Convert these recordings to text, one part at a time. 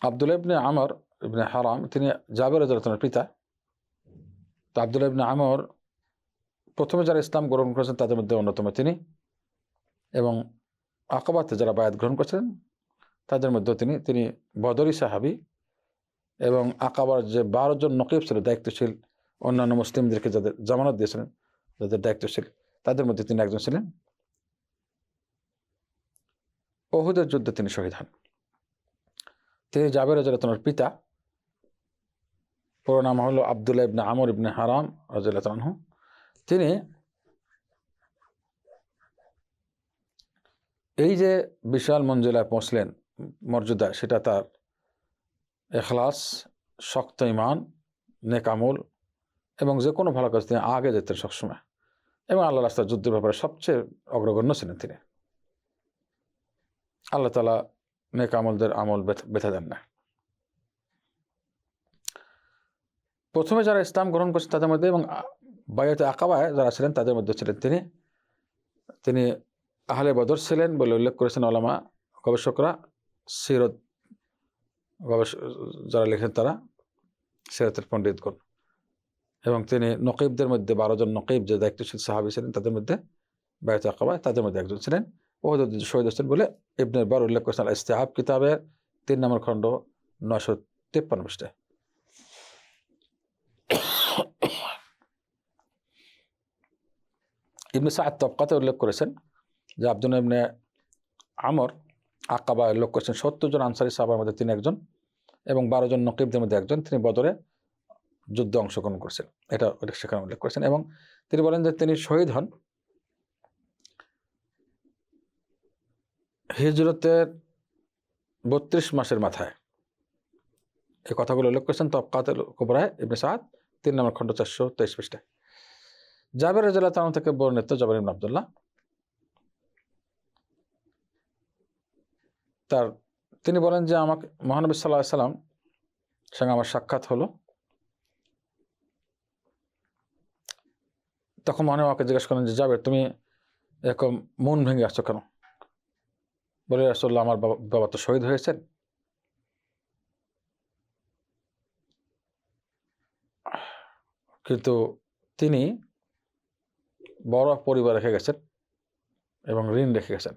আবদুল্লাহ ইবনে আমর ইবনে হারাম, তিনি জাবের রাজনের পিতা। তো আবদুল্লাহ ইবনে আমর প্রথমে যারা ইসলাম গ্রহণ করেছেন, তাদের মধ্যে অন্যতম তিনি। এবং আকাবাতে যারা বায়াত গ্রহণ করেছিলেন তাদের মধ্যে তিনি। তিনি বদরি সাহাবি এবং আকাবার যে বারো জন নকিব ছিল, দায়িত্বশীল অন্যান্য মুসলিমদেরকে যাদের জামানত দিয়েছিলেন, যাদের দায়িত্বশীল, তাদের মধ্যে তিনি একজন ছিলেন। ওহুদের যুদ্ধে তিনি শহীদ হন। তিনি জাবের রাজার পিতা। পুরো নাম হলো আবদুল্লাহ ইবনে আমর ইবনে হারাম রাজু তিনি এই যে বিশাল মঞ্জিলায় পৌঁছলেন, মর্যাদা, সেটা তার এখলাস, শক্ত ইমান নেকামুল এবং যে কোনো ভালো কাজ তিনি আগে যেতেন সবসময়। এবং আল্লাহ রাস্তার যুদ্ধের ব্যাপারে সবচেয়ে অগ্রগণ্য ছিলেন তিনি। আল্লাহ তালা নেকামলদের আমল বেঁধে দেন না। প্রথমে যারা ইসলাম গ্রহণ করছেন তাদের মধ্যে এবং বায়াতে আকাবায় যারা ছিলেন তাদের মধ্যে ছিলেন তিনি। তিনি আহলে বদর ছিলেন বলে উল্লেখ করেছেন আলামা গবেষকরা, সিরত গবেষক যারা লেখেন তারা, সিরতের পণ্ডিতগণ। এবং তিনি নকিবদের মধ্যে বারোজন নকিব যে দায়িত্বশীল সাহাবি ছিলেন তাদের মধ্যে বায়াতে আকাবায় তাদের মধ্যে একজন ছিলেন। ওহদ শহীদ হোসেন বলে ইবনের বার উল্লেখ করেছেন ইস্তেহাব কিতাবের তিন নম্বর খণ্ড নশো তেপ্পান্ন পৃষ্ঠায় ইবনে সাদ তবকাতে উল্লেখ করেছেন যে আব্দুল ইবনে আমর আকাবা উল্লেখ করেছেন, সত্তর জন আনসারি সাহাবার মধ্যে তিনি একজন এবং বারো জন নকিবদের মধ্যে একজন। তিনি বদরে যুদ্ধে অংশগ্রহণ করেছেন। এটা সেখানে উল্লেখ করেছেন এবং তিনি বলেন যে তিনি শহীদ হন হিজরতের বত্রিশ মাসের মাথায়। এই কথাগুলো উল্লেখ করেছেন তবকাতের কোবরায় ইবনে সাদ, তিন নম্বর খণ্ড চারশো তেইশ পৃষ্ঠায় জাবের রাজাল্লাহ তালন থেকে বর্ণিত জাবের ইবন আবদুল্লাহ। তার, তিনি বলেন যে আমাকে মহানবী সাল্লাহ সাল্লাম সঙ্গে আমার সাক্ষাৎ হলো। তখন মহানবী আমাকে জিজ্ঞেস করেন যে যাবে তুমি এরকম মন ভেঙে আসছো কেন? বলে আসল্লাহ আমার বাবা বাবা তো শহীদ হয়েছেন। কিন্তু তিনি বড় পরিবার রেখে গেছেন এবং ঋণ রেখে গেছেন।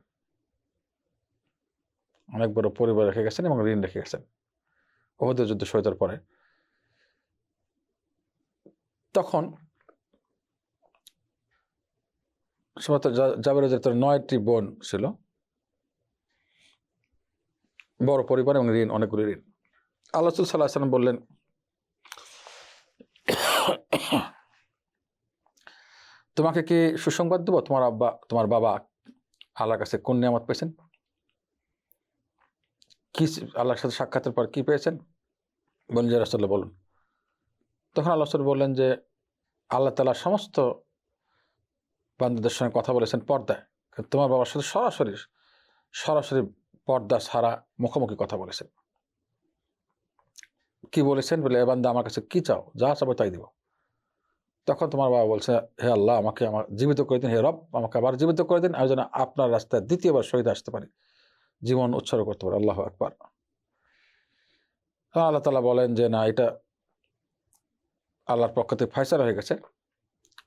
অনেক বড় পরিবার রেখে গেছেন এবং ঋণ রেখে গেছেন। ওহদের যুদ্ধ শহীদের পরে। তখন শুধুমাত্র জাবের তার নয়টি বোন ছিল। বড় পরিবার এবং ঋণ, অনেকগুলি ঋণ। আল্লাহ সাল্লাহ সাল্লাম বললেন, তোমাকে কি সুসংবাদ দেবো? তোমার আব্বা, তোমার বাবা আল্লাহর কাছে কোন নিয়ামত পেয়েছেন? কি আল্লাহর সাথে সাক্ষাতের পর কি পেয়েছেন? বলেন যে রাসল্লাহ বলুন। তখন আল্লাহ সাল বললেন যে, আল্লাহ তালা সমস্ত বান্ধবদের সঙ্গে কথা বলেছেন পর্দায়। তোমার বাবার সাথে সরাসরি সরাসরি পর্দা সারা মুখোমুখি কথা বলেছেন। কি বলেছেন বলে, এ বান্দা আমার কাছে কি চাও? যা চাবো তাই দিব। তখন তোমার বাবা বলছে, হে আল্লাহ, আমাকে আমার জীবিত করে দিন, হে রব, আমাকে আবার জীবিত করে দিন, আমি যেন আপনার রাস্তায় দ্বিতীয়বার শহীদ আসতে পারি। জীবন উৎসর্গ করতে পারি, আল্লাহ একবার আল্লাহ তালা বলেন যে, না, এটা আল্লাহর পক্ষ থেকে ফয়সালা হয়ে গেছে।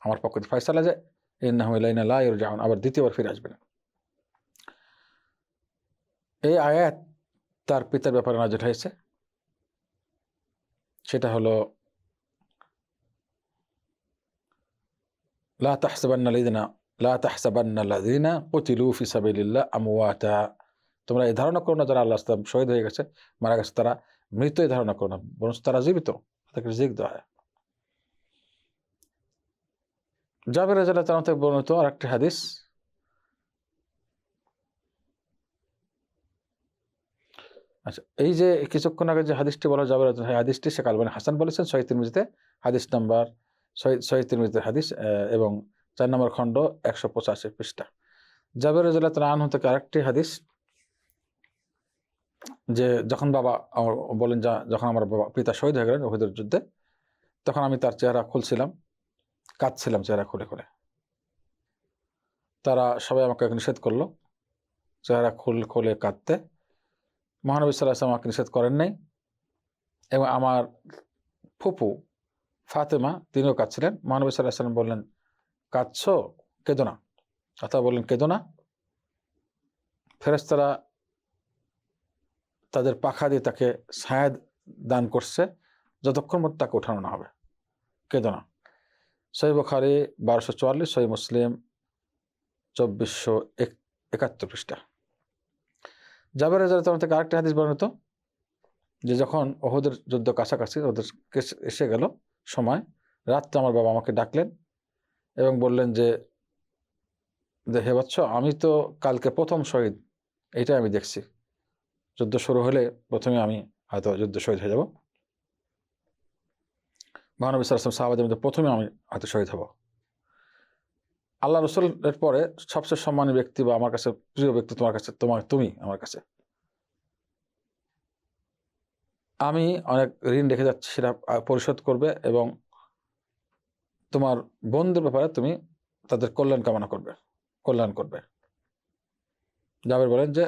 আমার পক্ষ থেকে ফয়সালা যায়। ইন্নাহমিল্লাইনা লাই যান আবার দ্বিতীয়বার ফিরে আসবে না। এই আয়াত তার পিতার ব্যাপারে নাজিল হয়েছে। সেটা হলো, লা তাহসাবান্না লাযিনা লা তাহসাবান্না লাযিনা কুতিলু ফি সাবিলিল্লাহ তোমরা এই ধারণা করো না যারা আল্লাহ ইসলাম শহীদ হয়ে গেছে, মারা গেছে, তারা মৃতই ধারণা করো না, বরং তারা জীবিত তাদেরকে রিজিক দেওয়া হয়। জাবের তাআলা থেকে বর্ণিত আর একটি হাদিস আচ্ছা এই যে কিছুক্ষণ আগে যে হাদিসটি বলা যাবে হাদিসটি শেখ আলবানী হাসান বলেছেন শহীদ তিরমিজিতে, হাদিস নাম্বার শহীদ তিরমিজিতে হাদিস এবং চার নম্বর খণ্ড একশো পঁচাশি পৃষ্ঠা। জাবের রাজাল্লাহ তালা আনহু থেকে আরেকটি হাদিস, যে যখন বাবা আমার বলেন, যা, যখন আমার বাবা পিতা শহীদ হয়ে গেলেন ওহিদের যুদ্ধে, তখন আমি তার চেহারা খুলছিলাম, কাঁদছিলাম চেহারা খুলে খুলে। তারা সবাই আমাকে নিষেধ করল, চেহারা খুল খুলে কাঁদতে। মহানবী সাল্লাহ আমাকে নিষেধ করেন নাই এবং আমার ফুপু ফাতেমা তিনিও কাঁদছিলেন। মহানবী সাল্লাহ সাল্লাম বললেন, কাঁদছ? কেঁদো না। অথবা বললেন, কেঁদো না। ফেরেস্তারা তাদের পাখা দিয়ে তাকে ছায়া দান করছে, যতক্ষণ মধ্যে তাকে ওঠানো না হবে। কেঁদো না। সহি বখারি বারোশো চুয়াল্লিশ, সহি মুসলিম চব্বিশশো এক- একাত্তর পৃষ্ঠা। জাবের রাজার তখন থেকে আরেকটা হাদিস বর্ণিত, যে যখন ওহদের যুদ্ধ কাছাকাছি, ওদের এসে গেল সময়, রাত্রে আমার বাবা আমাকে ডাকলেন এবং বললেন যে হে বৎস আমি তো কালকে প্রথম শহীদ এইটাই আমি দেখছি। যুদ্ধ শুরু হলে প্রথমে আমি হয়তো যুদ্ধ শহীদ হয়ে যাব। মহানবী সালাম সাহাবাদের মধ্যে প্রথমে আমি হয়তো শহীদ হব। আল্লাহ রসুলের পরে সবচেয়ে সম্মানী ব্যক্তি বা আমার কাছে প্রিয় ব্যক্তি তোমার কাছে, তোমার, তুমি আমার কাছে। আমি অনেক ঋণ রেখে যাচ্ছি, সেটা পরিশোধ করবে এবং তোমার বন্ধুর ব্যাপারে তুমি তাদের কল্যাণ কামনা করবে, কল্যাণ করবে। জাবের বলেন যে,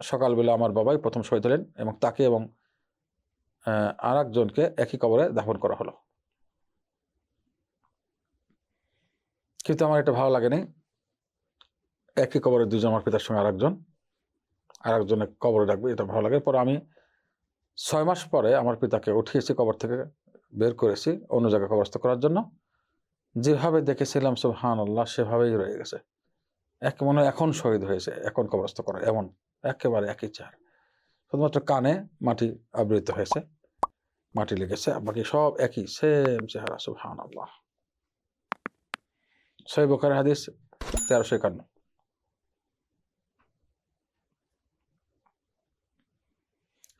সকালবেলা আমার বাবাই প্রথম শহীদ হলেন এবং তাকে এবং আর একজনকে একই কবরে দাফন করা হলো। কিন্তু আমার এটা ভালো লাগেনি। একই কবরে দুজন আমার পিতার সঙ্গে আরেকজন আর একজনের কবরে রাখবে, এটা ভালো লাগে। পরে আমি ছয় মাস পরে আমার পিতাকে উঠিয়েছি কবর থেকে বের করেছি অন্য জায়গায় কবরস্থ করার জন্য। যেভাবে দেখেছিলাম সব হান আল্লাহ সেভাবেই রয়ে গেছে। এক মনে হয় এখন শহীদ হয়েছে, এখন কবরস্থ করা, এমন, একেবারে একই চার শুধুমাত্র কানে মাটি আবৃত হয়েছে, মাটি লেগেছে, বাকি সব একই সেম চেহারা সব হান আল্লাহ সই বোখার হাদিস তেরোশো একান্ন।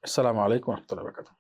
আসসালামু আলাইকুম রহমতুল্লাহ বরকাতুহ।